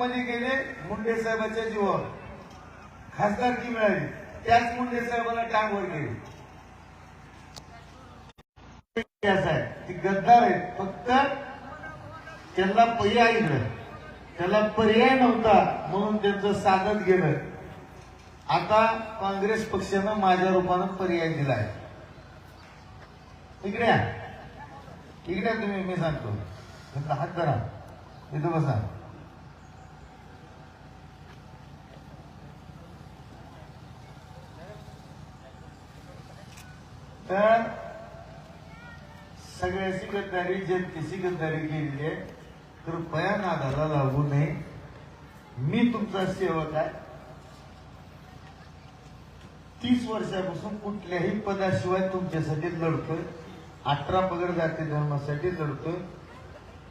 मध्ये गेले मुंडे साहेबाच्या जीवावर. खासदारकी मिळाली त्याच मुंडे साहेबांना टांगवर गेले. ती गद्दार आहेत फक्त त्यांना पर्याय त्याला पर्याय नव्हता म्हणून त्यांचं साधत गेलं आता काँग्रेस पक्षानं माझ्या रूपानं पर्याय दिलाय इकडे इकड्या इकडे तुम्ही मी सांगतो. हात धरा. इथं बसा. तर सगळ्याची गद्दारी जनतेची गद्दारी केलेली आहे कृपया नादाला लागू नये. मी तुमचा सेवक आहे. तीस वर्षापासून कुठल्याही पदाशिवाय तुमच्यासाठी लढतोय. अठरा पगड जाती धर्मासाठी लढतोय.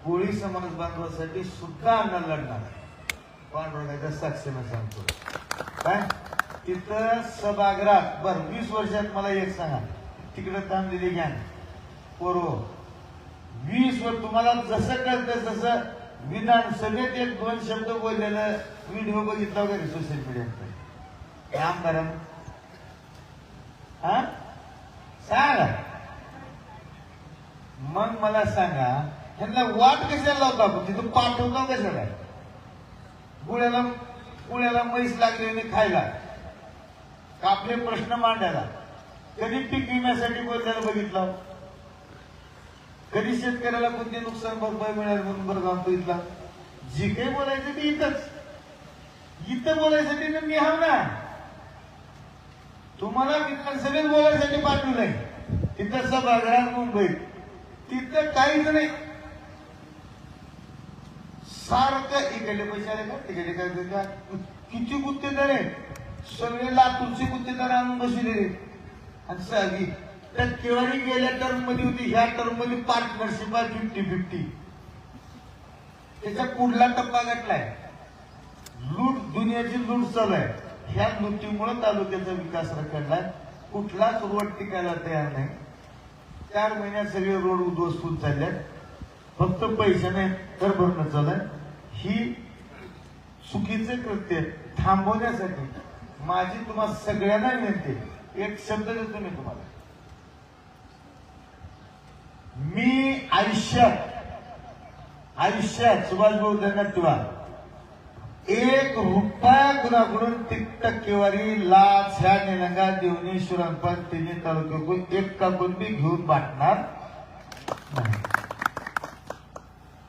कोळी समाज बांधवासाठी सुद्धा अण्णा लढणार पांडुरंगाच्या साक्षीनं सांगतो. काय? तिथं सभागृहात बर वीस वर्षात मला एक सांगा. तिकडे थांबलेली घ्या पोरो वीस वर तुम्हाला जसं कळतं तसं विधानसभेत एक दोन शब्द बोललेलं व्हिडिओ बघितला वगैरे सोशल मीडियावर हे आमदारांना. हा? सांगा. मग मला सांगा ह्यांना वाट कशाला लावतो आपण? तिथं पाठवतो कशाला? गुळ्याला गुळ्याला म्हैस लागली खायला. कापले प्रश्न मांडायला? कधी पीक विम्यासाठी बोलल्याला बघितला? कधी शेतकऱ्याला कोणती नुकसान भरपाई मिळाली म्हणून बरं बघितला? इथला जे काही बोलायचं ते इथंच. इथं बोलायसाठी तर मी हाव ना? तुम्हाला विधानसभेत बोलायसाठी पाठवलंय तिथं सभागृहात मुंबईत तिथं काहीच नाही. सारखं इकडे पैसे आले का? तिकडे काय किती गुत्तेदार आहे सगळे लातूरचे गुत्तेदार आणून बसले आणि त्या तिवारी गेल्या टर्ममध्ये होती ह्या टर्ममध्ये पार्टनरशिप आहे फिफ्टी फिफ्टी त्याचा पुढला टप्पा गाठलाय? लूट दुनियाची लूट चालू आहे. ह्या लुटीमुळे तालुक्याचा विकास रखडलाय. कुठलाच रोड टिकायला तयार नाही. चार महिन्यात सगळे रोड उद्ध्वस्त होत चालल्यात फक्त पैशाने कर भरणं चालय ही चुकीचे कृत्य थांबवण्यासाठी माझी तुम्हाला सगळ्यांना विनंती एक शब्द देतो मी तुम्हाला. मी आयुष्यात आयुष्यात सुभाषभाऊ धन्यवाद एक रुपया कुणाकडून ती टक्केवारी लाच ह्या निलंगा देवणी शिवरामपान तिन्ही तालुक्याकडून एक कापून मी घेऊन वाटणार नाही.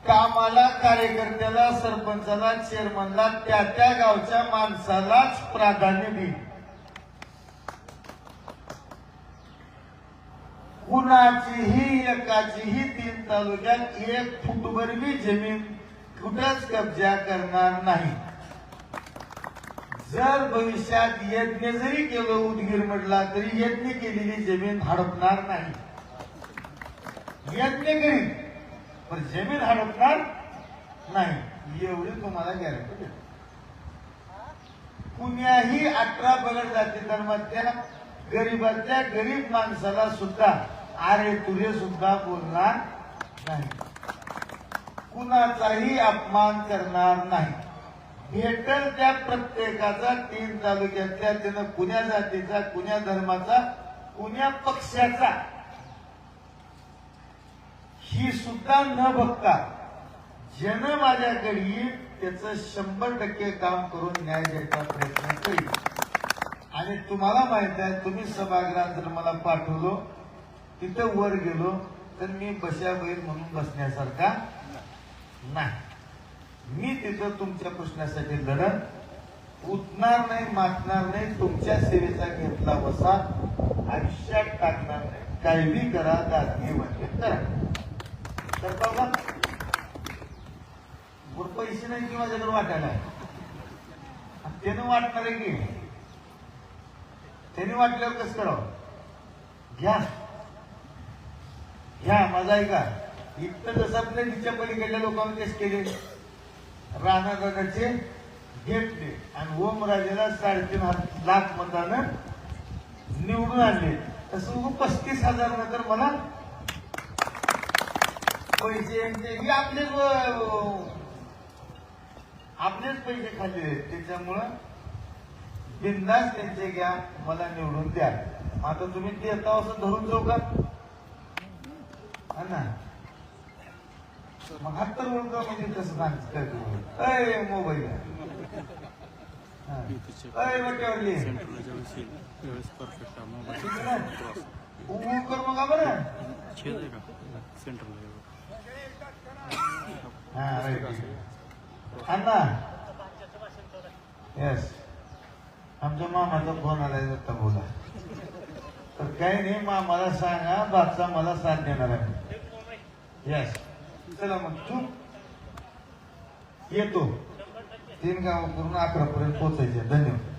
कामाला कार्यकर्त्याला सरपंचाला चेअरमनला त्या त्या गावच्या माणसालाच प्राधान्य देईल कुणाचीही एकाचीही तीन तालुक्यात एक फुटभर बी जमीन कुठंच कब्जा करणार नाही. जर भविष्यात यज्ञ जरी केलं उदगीर म्हटला तरी यज्ञ केलेली जमीन हडपणार नाही. यज्ञ करीन पण जमीन हडपणार नाही एवढी तुम्हाला गॅरंटी देतो. कुण्याही अठरा बगड जाती धर्मातल्या गरीबातल्या गरीब माणसाला सुद्धा आरे तुझे सुद्धा बोलणार नाही. कुणाचाही अपमान करणार नाही. भेटल त्या प्रत्येकाचा तीन तालुक्यातल्या त्यानं कुण्या जातीचा कुण्या धर्माचा कुण्या पक्षाचा. ही सुद्धा न बघता जन माझ्याकडे येईल त्याचं शंभर टक्के काम करून न्याय द्यायचा प्रयत्न करील आणि तुम्हाला माहीत आहे तुम्ही सभागृहात जर मला पाठवलो तिथं वर गेलो तर मी बशा बैल म्हणून बसण्यासारखा नाही. मी तिथं तुमच्या प्रश्नासाठी लढत उठणार नाही मागणार नाही तुमच्या सेवेचा घेतला वसा आयुष्यात टाकणार नाही. काही करा दादगी म्हणजे करा. तर बाबा पैसे नाही की माझ्याकडे वाटायला? त्यानं वाटणार आहे की त्याने वाटल्यावर कसं करावं? घ्या. घ्या माझा ऐका इथं जसं आपल्या तिच्या पलीकडल्या लोकांनी तेच केले. राणा घेतले आणि ओमराजेला साडेतीन लाख मतानं निवडून आणले. तसं पस्तीस हजार नंतर मला पैसे यांचे हे आपले आपलेच पैसे खाल्ले त्याच्यामुळं बिंदास त्यांचे घ्या मला निवडून द्या. आता तुम्ही देता असं धरून जाऊ का? ना. मग हात तर ओळखा म्हणजे तसं सांगत अय मोबाईल. अय वाट्यावरली मोबाईल उभं कर मग बरं. छेद आहे का हा राईट अण्णा. येस आमच्या मामाचा फोन आलाय दत्ता बोला. तर काही नाही मामाला सांगा बापचा मला साथ देणार आहे. येस चला मग तू? येतो तीन गाव करून अकरा पर्यंत पोहोचायचे. धन्यवाद.